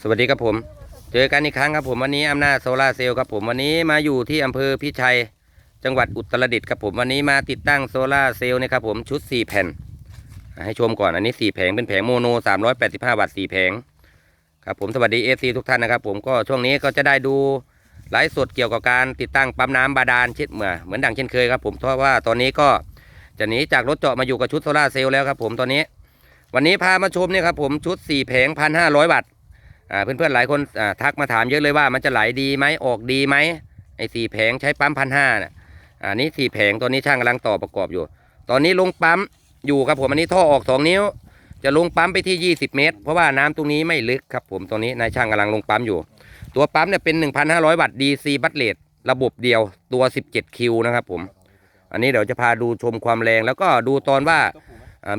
สวัสดีครับผม เจอกันอีกครั้งครับผมวันนี้อำนาจโซลาเซลล์ครับผมวันนี้มาอยู่ที่อำเภอพิชัย จังหวัดอุตรดิตถ์ครับผมวันนี้มาติดตั้งโซลาเซลล์นะครับผมชุด 4 แผ่น ให้ชมก่อนอันนี้ 4 แผงเป็นแผงโมโน 385 วัตต์4แผงครับผมสวัสดีเอซีทุกท่านนะครับผมก็ช่วงนี้ก็จะได้ดูไลฟ์สดเกี่ยวกับการติดตั้งปั๊มน้ำบาดาลเช่นเหมือนเหมือนดังเช่นเคยครับผมเพราะว่าตอนนี้ก็จะหนีจากรถเจาะมาอยู่กับชุดโซลาเซลล์แล้วครับผมตอนนี้ วันนี้พามาชมเนี่ยครับผมชุด 4 แผง 1,500 วัตต์ เพื่อนๆหลายคนทักมาถามเยอะเลยว่ามันจะไหลดีไหมออกดีไหมไอ้สี่แผงใช้ปั๊มพันห้าน่ะอ่านี่สี่แผงตัวนี้ช่างกำลังต่อประกอบอยู่ ตอนนี้ลงปั๊มอยู่ครับผมอันนี้ท่อออกสองนิ้ว จะลงปั๊มไปที่ 20 เมตร เพราะว่าน้ำตรงนี้ไม่ลึกครับผมตรงนี้นายช่างกำลังลงปั๊มอยู่ ตัวปั๊มเนี่ยเป็น 1,500 วัตต์ DC บัตเลตระบบเดียวตัว 17 คิวนะครับผม อันนี้เดี๋ยวจะพาดูชมความแรงแล้วก็ดูตอนว่า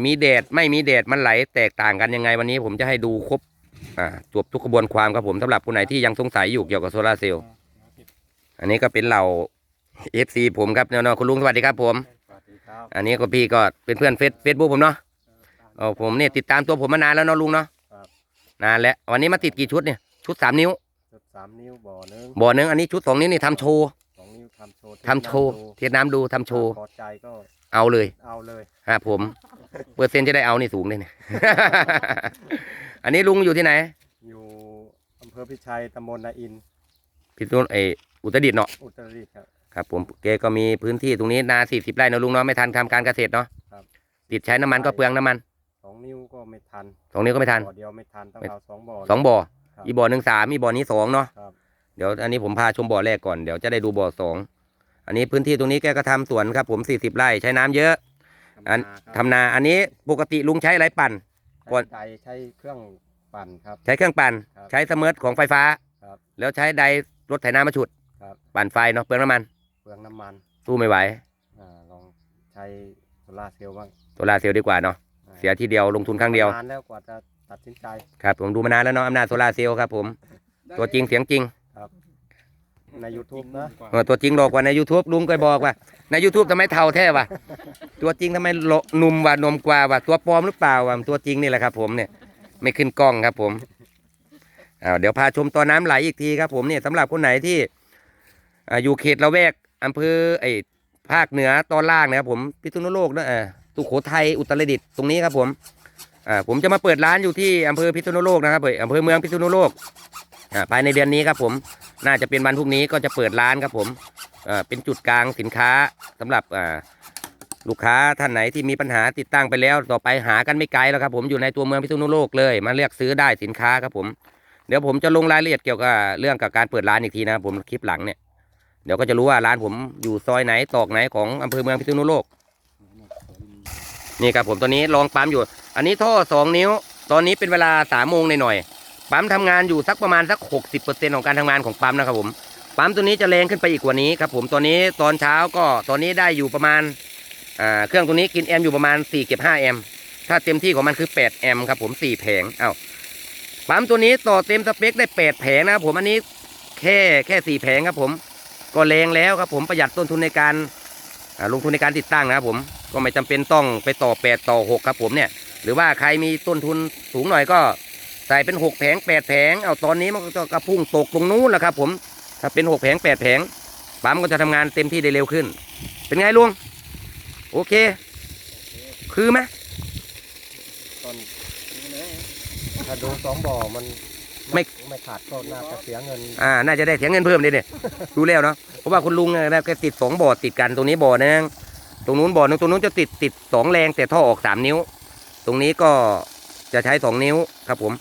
มีแดดไม่มีแดดมันไหลแตกต่างกันยังไงวันนี้ผมจะให้ดูครบ อ่าจบทุกกระบวนความครับผมสำหรับคนไหนที่ยังสงสัยอยู่เกี่ยวกับโซลาร์เซลล์อันนี้ก็เป็นเหล่า FC ผมครับเนาะคุณลุงสวัสดีครับผม สวัสดีครับอันนี้ก็พี่ก็เป็นเพื่อนเฟซเฟซบุ๊กผมเนาะเออผมเนี่ยติดตามตัวผมมานานแล้วเนาะลุงเนาะครับนานแล้ววันนี้มาติดกี่ชุดเนี่ยชุดสามนิ้วจุดสามนิ้วบ่อหนึงบ่อหนึงอันนี้ชุดสองนิ้วนี่ทำโชว์สองนิ้วทำโชว์ทำโชว์เทียนน้ำดูทำโชว์พอใจก็เอาเลยเอาเลย ฮะผม เปอร์เซ็นต์จะได้เอานี่สูงเลยเนี่ย อันนี้ลุงอยู่ที่ไหน อยู่อำเภอพิชัยตำบลนาอิน พิษณุเอออุตรดิตถ์เนาะอุตรดิตถ์ครับ ครับผมแกก็มีพื้นที่ตรงนี้นาสี่สิบไร่เนอะลุงเนาะไม่ทันทำการเกษตรเนาะครับ ติดใช้น้ำมันก็เปลืองน้ำมันสองนิ้วก็ไม่ทันสองนิ้วก็ไม่ทัน บ่อเดียวไม่ทันต้องเอาสองบ่อ สองบ่อ ครับอีบ่อหนึ่งสามอีบ่อนี้สองเนาะ ครับ เดี๋ยวอันนี้ผมพาชมบ่อแรกก่อน เดี๋ยวจะได้ดูบ่อสอง อันนี้พื้นที่ตรงนี้แกก็ทำสวนครับผมสี่สิบไร่ใช้น้ำเยอะ อันครับทำนา อันนี้ปกติลุงใช้อะไรปั่น ก่อน ใช้ไดใช้เครื่องปั่นครับ ใช้เครื่องปั่น ครับใช้เสมอของไฟฟ้า ครับแล้วใช้ไดรถไถนามาฉุด ครับ ปั่นไฟเนาะเปลืองน้ำมัน เปลืองน้ำมันสู้ไม่ไหวอ่าลองใช้โซลาร์เซลล์บ้างโซลาร์เซลล์ดีกว่าเนาะเสียทีเดียวลงทุนครั้งเดียว นานแล้วกว่าจะตัดสินใจ ครับผมดูมานานแล้วเนาะอำนาจโซลาร์เซลล์ครับผมตัวจริงเสียงจริงใน YouTube นะ เออตัวจริงหลอกกว่าใน YouTube ลุงเคยบอกว่าใน YouTube ทำไมเท่าแท้วะ ตัวจริงทำไมโลนุ่มว่านมกว่าว่ะตัวปลอมหรือเปล่าวะตัวจริงนี่แหละครับ ผมเนี่ย ไม่ขึ้นกล้องครับ ผมอ้าเดี๋ยวพาชมตอนน้ำไหลอีกทีครับ ผมเนี่ยสำหรับคนไหนที่อ่าอยู่เขตละแวกอำเภอไอ้ภาคเหนือตอนล่างนะครับ ผมพิษณุโลกนะเออสุโขทัยอุตรดิตถ์ตรงนี้ครับ ผมอ่าผมจะมาเปิดร้านอยู่ที่อำเภอพิษณุโลกนะครับเอยอำเภอเมืองพิษณุโลกอ่าภายในเดือนนี้ครับ ผมน่าจะเป็นวันพรุ่งนี้ก็จะเปิดร้านครับ ผมเอ่อเป็นจุดกลางสินค้าสำหรับอ่า ลูกค้าท่านไหนที่มีปัญหาติดตั้งไปแล้ว ต่อไปหากันไม่ไกลแล้วครับผมอยู่ในตัวเมืองพิษณุโลกเลย มาเลือกซื้อได้สินค้าครับผมเดี๋ยวผมจะลงรายละเอียดเกี่ยวกับเรื่องกับการเปิดร้านอีกทีนะครับผมคลิปหลังเนี่ยเดี๋ยวก็จะรู้ว่าร้านผมอยู่ซอยไหนตอกไหนของอำเภอเมืองพิษณุโลก นี่ครับผมตอนนี้ลองปั๊มอยู่ อันนี้ท่อสองนิ้ว ตอนนี้เป็นเวลาสามโมงหน่อยๆปั๊มทำงานอยู่สักประมาณสักหกสิบเปอร์เซ็นของการทำงานของปั๊มนะครับผมปั๊มตัวนี้จะแรงขึ้นไปอีกกว่านี้ครับผมตอนนี้ตอนเช้าก็ตอนนี้ได้อยู่ประมาณ เครื่องตัวนี้กินแอมอยู่ประมาณ4เก็บ5แอมถ้าเต็มที่ของมันคือ8แอมครับผม4แผงเอ้าปั๊มตัวนี้ต่อเต็มสเปคได้8แผงนะครับผมอันนี้แค่แค่ 4 แผงครับผมก็แรงแล้วครับผมประหยัดต้นทุนในการลงทุนในการติดตั้งนะครับผมก็ไม่จำเป็นต้องไปต่อ 8 ต่อ 6 ครับผมเนี่ย หรือว่าใครมีต้นทุนสูงหน่อยก็ใส่เป็น 6 แผง 8 แผง เอาตอนนี้มันก็กระพุ่งตกตรงนู้นแหละครับผม ถ้าเป็นหกแผงแปดแผงปั๊มก็จะทำงานเต็มที่ได้เร็วขึ้น เป็นไงลุง โอเค คือไหมตอนถ้าดูสองบ่อมันไม่ไม่ขาดก็น่าจะเสียเงิน อ่า น่าจะได้เสียเงินเพิ่มเลยเนี่ยดูแล้วเนาะ เพราะว่าคุณลุงเนี่ยนะแกติดสองบ่อติดกันตรงนี้บ่อนึงตรงนู้นบ่อนึงตรงนู้นจะติดติดสองแรงแต่ท่อออกสามนิ้ว ตรงนี้ก็จะใช้สองนิ้วครับผม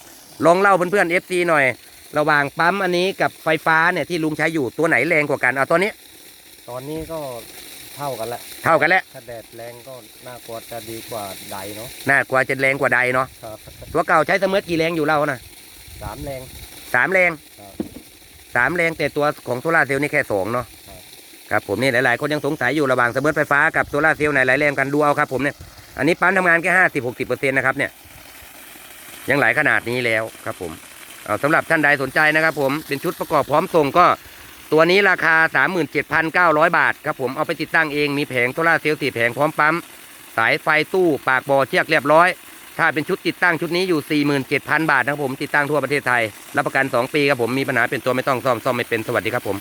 ลองเล่าเพื่อนๆ FC หน่อย ระหว่างปั๊มอันนี้กับไฟฟ้าเนี่ยที่ลุงใช้อยู่ตัวไหนแรงกว่ากันเอาตัวนี้ ตอนนี้ก็ เท่ากันแหละเท่ากันแล้วถ้าแดดแรงก็น่ากลัวจะดีกว่าใดเนาะน่ากว่าจะแรงกว่าใดเนาะครับตัวเก่าใช้เสมอกี่แรงอยู่เล่านะสามแรงสามแรงครับสามแรงแต่ตัวของโซลาร์เซลล์นี่แค่สองเนาะครับครับผมนี่หลายๆ คนยังสงสัยอยู่ระหว่างเสมอไฟฟ้ากับโซลาร์เซลล์ไหนไหลแรงกันดูเอาครับผมเนี่ยอันนี้ปั๊มทำงานแค่ห้าสิบหกสิบเปอร์เซ็นต์นะครับเนี่ยยังไหลขนาดนี้แล้วครับผมเอาสำหรับท่านใดสนใจนะครับผมเป็นชุดประกอบพร้อมส่งก็ ตัวนี้ราคา 37,900 บาทครับผมเอาไปติดตั้งเองมีแผงโซลาเซลล์สี่แผงพร้อมปั๊ม สายไฟตู้ปากบ่อเชือกเรียบร้อย ถ้าเป็นชุดติดตั้งชุดนี้อยู่ 47,000 บาทนะครับผมติดตั้งทั่วประเทศไทย รับประกัน 2 ปีครับผมมีปัญหาเป็นตัวไม่ต้องซ่อมซ่อมไม่เป็นสวัสดีครับผม